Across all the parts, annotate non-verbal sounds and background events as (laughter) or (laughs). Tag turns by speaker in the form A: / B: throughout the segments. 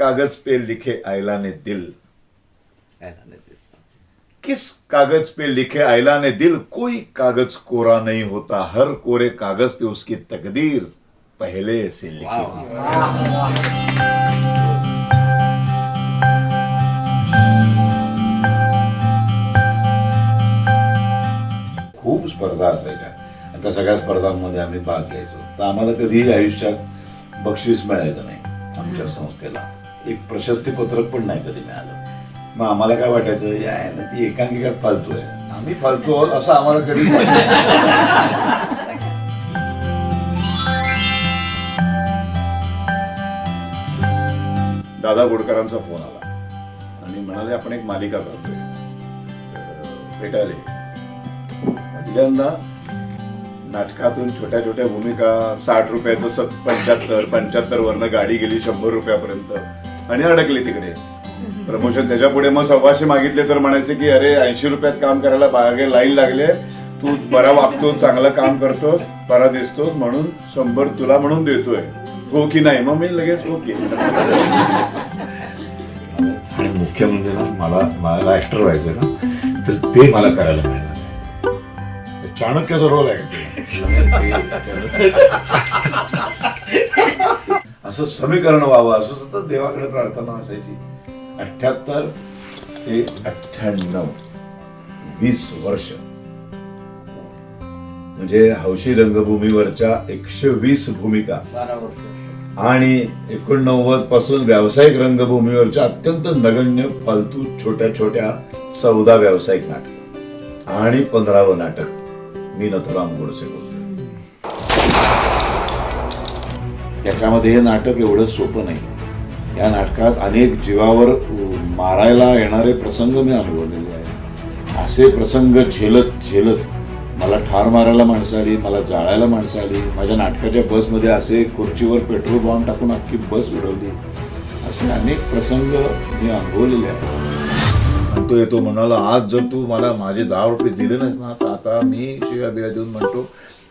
A: कागज पे लिखे आयला ने दिल. किस कागज पे लिखे आयला ने दिल? कोई कागज कोरा नहीं होता। हर कोरे कागज पे उसकी तकदीर पहले से लिखी. खूप स्पर्धा असायच्या. आणि त्या सगळ्या स्पर्धांमध्ये आम्ही भाग घ्यायचो. तर आम्हाला कधीही आयुष्यात बक्षीस मिळायचं नाही आमच्या संस्थेला. एक प्रशस्तीपत्रक पण नाही कधी मिळालं. मग आम्हाला काय वाटायचं या ना ती एकांकिकात फालतू आहे. आम्ही फालतू आहोत असं आम्हाला कधी दादा बोडकरांचा फोन आला. आणि म्हणाले आपण एक मालिका करतोय. तर भेटायला. पहिल्यांदा नाटकातून छोट्या छोट्या भूमिका साठ रुपयाचं सत पंच्याहत्तर पंच्याहत्तर वरनं गाडी गेली शंभर रुपयापर्यंत. आणि अडकली तिकडे. प्रमोशन त्याच्या पुढे मग सव्वाशे मागितले तर म्हणायचे की अरे ऐंशी रुपयात काम करायला बागे लाईन लागले. तू बरा वागतो चांगलं काम करतोस बरा दिसतोस म्हणून शंभर तुला म्हणून देतोय. हो की नाही? मग मी लगेच हो की आणि मुख्य म्हणजे ना मला मला ऍक्टर व्हायचं ना तर ते मला करायला मिळणार. चाणक्याचा रोल आहे. (laughs) असं समीकरण व्हावं असं सतत देवाकडे प्रार्थना असायची. अठ्याहत्तर ते अठ्ठ्याण्णव वीस वर्ष. म्हणजे हौशी रंगभूमीवरच्या एकशे वीस भूमिका. आणि एकोणनव्वदपासून व्यावसायिक रंगभूमीवरच्या अत्यंत नगण्य फालतू छोट्या छोट्या चौदा व्यावसायिक नाटक. आणि पंधरावं नाटक मी नथुराम गोडसे बोलतो त्याच्यामध्ये हे नाटक एवढं सोपं नाही. या नाटकात अनेक जीवावर मारायला येणारे प्रसंग मी अनुभवलेले आहे असे प्रसंग झेलत झेलत मला ठार मारायला माणसं आली मला जाळायला माणसं आली. माझ्या नाटकाच्या बसमध्ये असे खुर्चीवर पेट्रोल बॉम्ब टाकून अख्खी बस उडवली. असे अनेक प्रसंग मी अनुभवलेले आहेत. तो येतो म्हणाला आज जर तू मला माझे दहा रुपये दिले नाहीस ना तर आता मी शिव्या बिया देऊन म्हणतो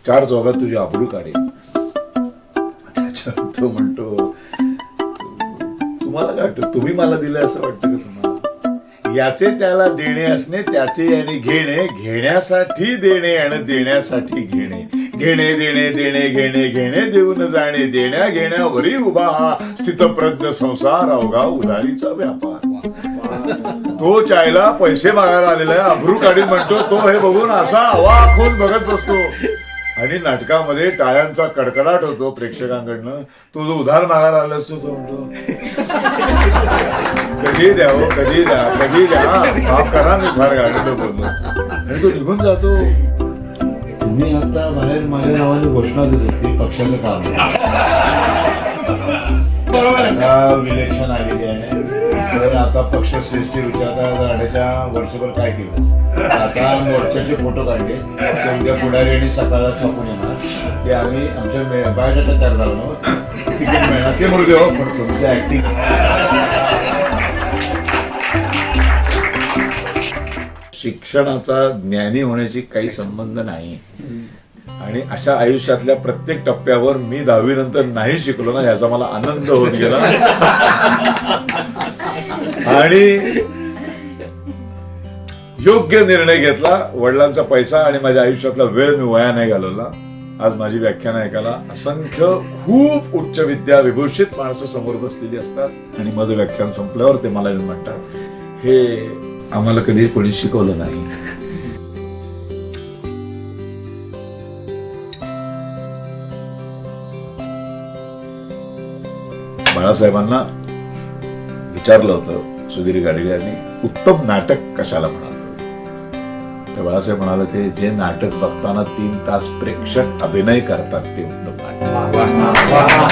A: चार चौघात तुझी आबरू काढेल तो म्हणतो तुम्हाला काय वाटतं? तुम्ही मला दिलं असं वाटतं का तुम्हाला? याचे त्याला देणे असणे त्याचे याने घेणे घेण्यासाठी देणे आणि देण्यासाठी घेणे. घेणे देणे देणे घेणे घेणे देऊन जाणे. देण्या घेण्यावरी उभा हा स्थितप्रज्ञ संसार अवघा उधारीचा व्यापार. तो चायला पैसे मागायला आलेला आहे. अभ्रू काढीत म्हणतो तो हे बघून असा अवाक होऊन बघत बसतो. आणि नाटकामध्ये टाळ्यांचा कडकडाट होतो प्रेक्षकांकडनं. तो जो उधार मागायला आला असतो तो म्हणतो कधी द्या हो कधी द्या कधी द्या. माफ करा मी फार गाडीला बोललो. आणि तो निघून जातो. तुम्ही आता बाहेर माझ्या नावाने घोषणा देत होती पक्षाचं काम
B: बरोबर
A: इलेक्शन आलेली आहे. तर आता पक्ष श्रेष्ठी विचारता राण्याच्या वर्षभर काय केलं आता मोर्चाचे फोटो काढले. ते उद्या पुढारी आणि सकाळला छापून येणार. ते आम्ही आमच्या बायोडाटा तयार झालो तिकीट मिळणार. ते मृदेव पण तुमचं ऍक्टिंग शिक्षणाचा ज्ञानी होण्याशी काही संबंध नाही. आणि अशा आयुष्यातल्या प्रत्येक टप्प्यावर मी दहावी नंतर नाही शिकलो ना याचा मला आनंद होत गेला. आणि योग्य निर्णय घेतला वडिलांचा पैसा आणि माझ्या आयुष्यातला वेळ मी वया नाही घालवला. आज माझी व्याख्यान ऐकायला. असंख्य खूप उच्च विद्या विभूषित माणसं समोर बसलेली असतात आणि माझं व्याख्यान संपल्यावर ते मला येऊन म्हणतात हे आम्हाला कधी कोणी शिकवलं नाही. बाळासाहेबांना विचारलं होतं सुधीर गाडगे उत्तम नाटक कशाला म्हणाल तर बाळासाहेब म्हणाले ते जे नाटक बघताना तीन तास प्रेक्षक अभिनय करतात ते उत्तम नाटक.